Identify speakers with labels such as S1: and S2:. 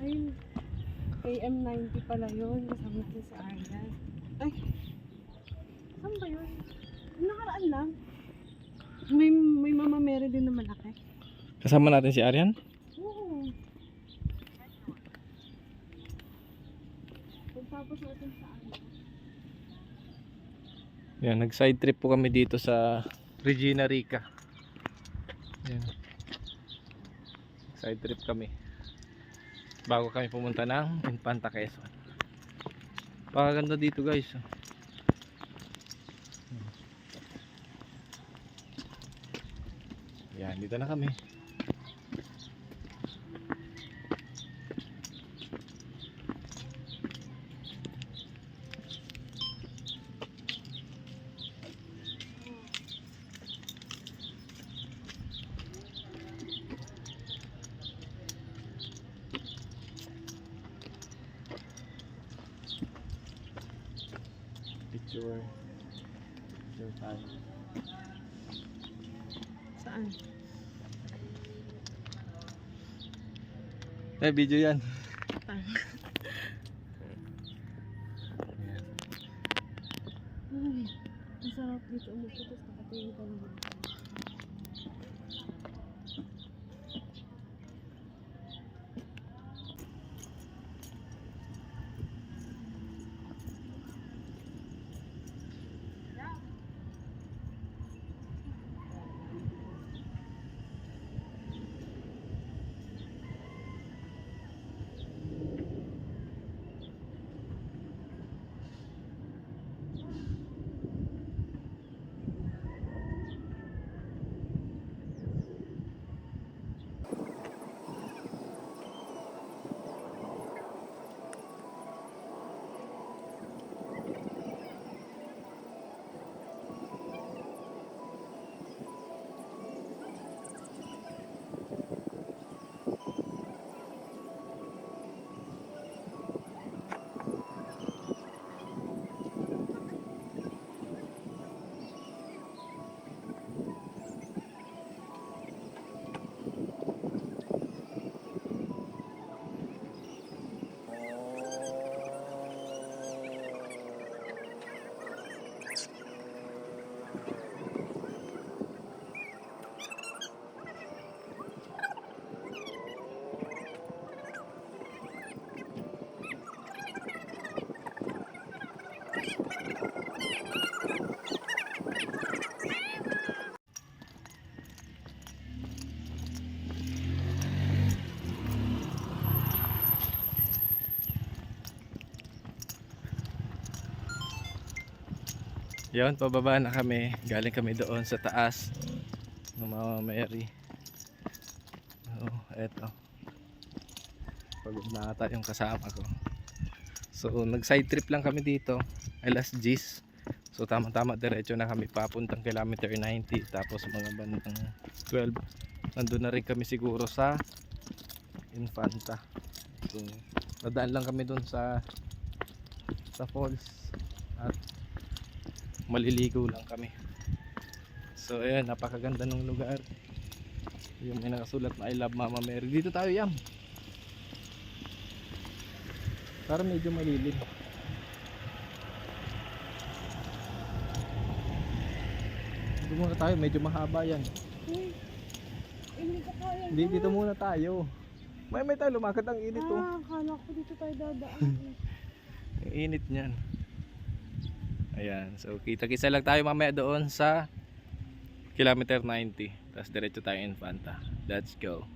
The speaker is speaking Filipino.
S1: Ay, AM90 pala yun. Kasama ko sa Aryan. Ay, saan ba yun? Nakaraan lang. May, may mama Mary din na malaki.
S2: Kasama natin si Aryan?
S1: Oo. Pagtapos natin sa Aryan.
S2: Yan, nag-side trip po kami dito sa Regina Rica. Yan. Side trip kami. Bago kami pumunta ng Infanta Quezon. Pakaganda dito guys. Yan, dito na kami. Picture. Picture tayo.
S1: Saan?
S2: Eh, video yan.
S1: Saan?
S2: Yan.
S1: Ay, ang sarap dito umupo tapos nakatingin ka naman.
S2: Yan, pababa na kami. Galing kami doon sa taas ng Mama Mary. Oo, eto. Pagod na ata yung kasama ko. So, nag-side trip lang kami dito. Alas G's. So, tama-tama diretso na kami papuntang kilometer 90. Tapos mga bandang 12. Nandun na rin kami siguro sa Infanta. So, nadaan lang kami doon sa sa falls at maliligo lang kami so ayan napakaganda ng lugar yung may nakasulat na I love Mama Mary dito tayo yam para medyo malilim dito muna tayo medyo mahaba yan.
S1: Hindi ko kaya.
S2: hindi dito muna tayo. May may tayo lumakad ang init oh.
S1: Ah, akala ko dito tayo dadaan.
S2: ang init niyan. Ayan so kita kisa lang tayo mamaya doon sa kilometer 90 tapos diretso tayo Infanta let's go